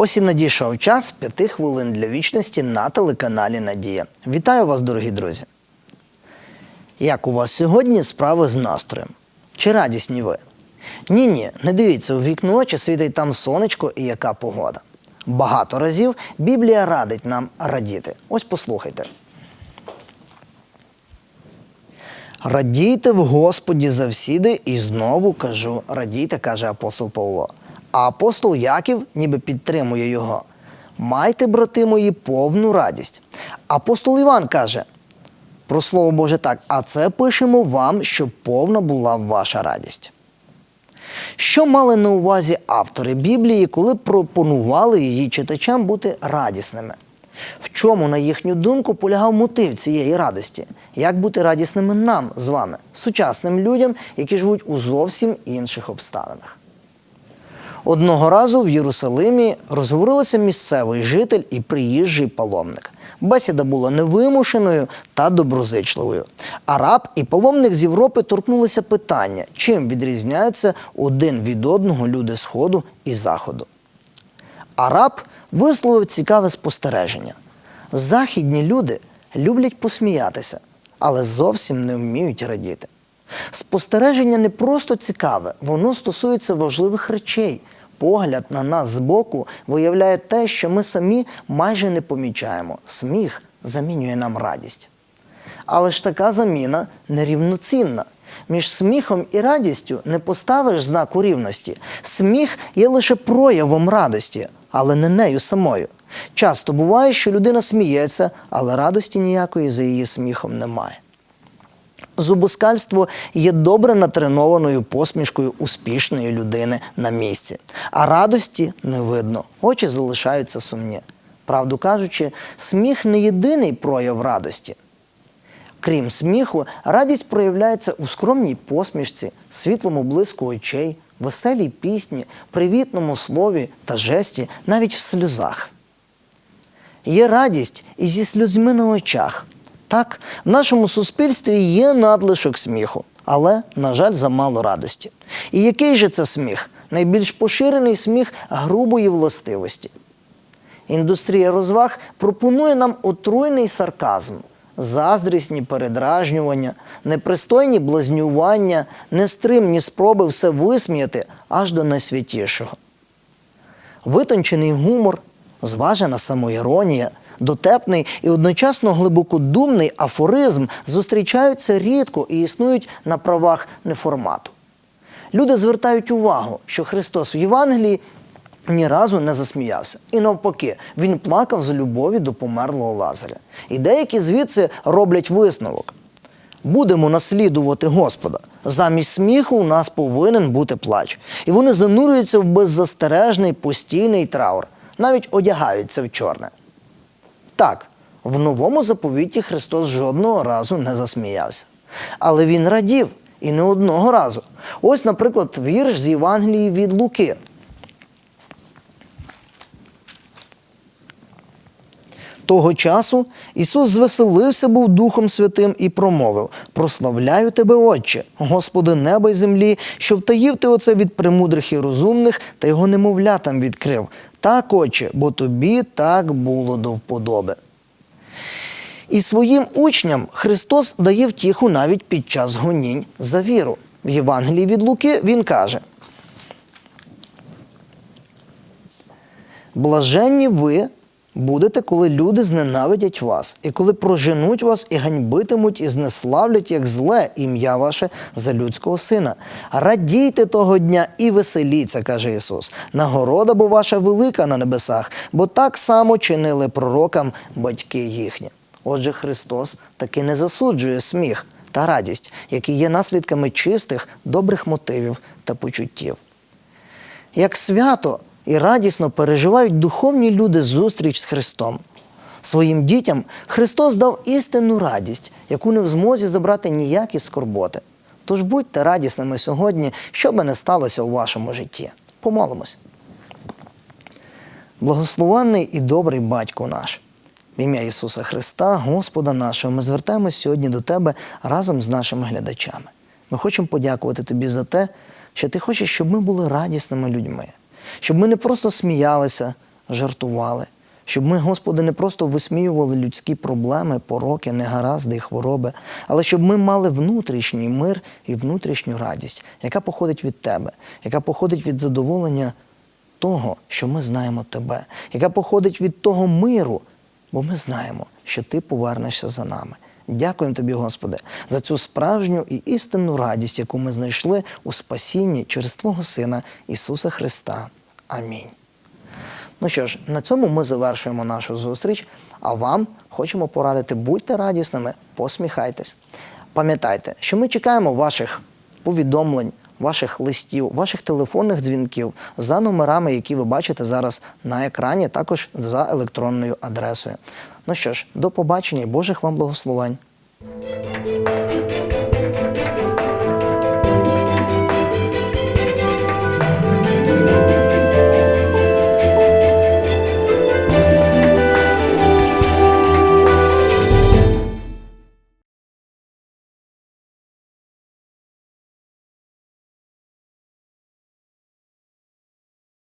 Ось і надійшов час п'яти хвилин для вічності на телеканалі Надія. Вітаю вас, дорогі друзі! Як у вас сьогодні справи з настроєм? Чи радісні ви? Ні, ні, не дивіться у вікно, чи світить там сонечко і яка погода. Багато разів Біблія радить нам радіти. Ось послухайте. Радійте в Господі завсіди, і знову кажу, радійте, каже апостол Павло. А апостол Яків ніби підтримує його. Майте, брати мої, повну радість. Апостол Іван каже про слово Боже так, а це пишемо вам, щоб повна була ваша радість. Що мали на увазі автори Біблії, коли пропонували її читачам бути радісними? В чому, на їхню думку, полягав мотив цієї радості? Як бути радісними нам з вами, сучасним людям, які живуть у зовсім інших обставинах? Одного разу в Єрусалимі розговорилися місцевий житель і приїжджий паломник. Бесіда була невимушеною та доброзичливою. Араб і паломник з Європи торкнулися питання, чим відрізняються один від одного люди Сходу і Заходу. Араб висловив цікаве спостереження. Західні люди люблять посміятися, але зовсім не вміють радіти. Спостереження не просто цікаве, воно стосується важливих речей. Погляд на нас збоку виявляє те, що ми самі майже не помічаємо. Сміх замінює нам радість. Але ж така заміна нерівноцінна. Між сміхом і радістю не поставиш знаку рівності. Сміх є лише проявом радості, але не нею самою. Часто буває, що людина сміється, але радості ніякої за її сміхом немає. Зубоскальство є добре натренованою посмішкою успішної людини на місці, а радості не видно, очі залишаються сумні. Правду кажучи, сміх не єдиний прояв радості. Крім сміху, радість проявляється у скромній посмішці, світлому блиску очей, веселій пісні, привітному слові та жесті, навіть в сльозах. Є радість і зі сльозьми на очах. Так, в нашому суспільстві є надлишок сміху, але, на жаль, замало радості. І який же це сміх? Найбільш поширений сміх грубої властивості. Індустрія розваг пропонує нам отруйний сарказм, заздрісні передражнювання, непристойні блазнювання, нестримні спроби все висміяти аж до найсвятішого. Витончений гумор, зважена самоіронія, дотепний і одночасно глибокодумний афоризм зустрічаються рідко і існують на правах неформату. Люди звертають увагу, що Христос в Євангелії ні разу не засміявся. І навпаки, він плакав з любові до померлого Лазаря. І деякі звідси роблять висновок. Будемо наслідувати Господа. Замість сміху у нас повинен бути плач. І вони занурюються в беззастережний постійний траур, навіть одягаються в чорне. Так, в новому заповіті Христос жодного разу не засміявся. Але він радів і не одного разу. Ось, наприклад, вірш з Євангелії від Луки. Того часу Ісус звеселився був Духом Святим і промовив: Прославляю тебе, Отче, Господи неба й землі, що втаїв ти оце від премудрих і розумних, та його немовлятам відкрив. Так, Отче, бо тобі так було до вподоби. І своїм учням Христос дає втіху навіть під час гонінь за віру. В Євангелії від Луки він каже: Блаженні ви будете, коли люди зненавидять вас, і коли проженуть вас і ганьбитимуть, і знеславлять як зле ім'я ваше за людського сина. Радійте того дня і веселіться, каже Ісус. Нагорода бо ваша велика на небесах, бо так само чинили пророкам батьки їхні. Отже, Христос таки не засуджує сміх та радість, які є наслідками чистих, добрих мотивів та почуттів. Як свято і радісно переживають духовні люди зустріч з Христом. Своїм дітям Христос дав істинну радість, яку не в змозі забрати ніякі скорботи. Тож будьте радісними сьогодні, що би не сталося у вашому житті. Помолимось. Благословенний і добрий батько наш. В ім'я Ісуса Христа, Господа нашого, ми звертаємось сьогодні до Тебе разом з нашими глядачами. Ми хочемо подякувати Тобі за те, що Ти хочеш, щоб ми були радісними людьми, щоб ми не просто сміялися, жартували. Щоб ми, Господи, не просто висміювали людські проблеми, пороки, негаразди і хвороби, але щоб ми мали внутрішній мир і внутрішню радість, яка походить від Тебе, яка походить від задоволення того, що ми знаємо Тебе, яка походить від того миру, бо ми знаємо, що Ти повернешся за нами. Дякуємо тобі, Господи, за цю справжню і істинну радість, яку ми знайшли у спасінні через Твого Сина Ісуса Христа. Амінь. Ну що ж, на цьому ми завершуємо нашу зустріч. А вам хочемо порадити, будьте радісними, посміхайтесь. Пам'ятайте, що ми чекаємо ваших повідомлень, ваших листів, ваших телефонних дзвінків за номерами, які ви бачите зараз на екрані, також за електронною адресою. Ну що ж, до побачення Божих вам благословень.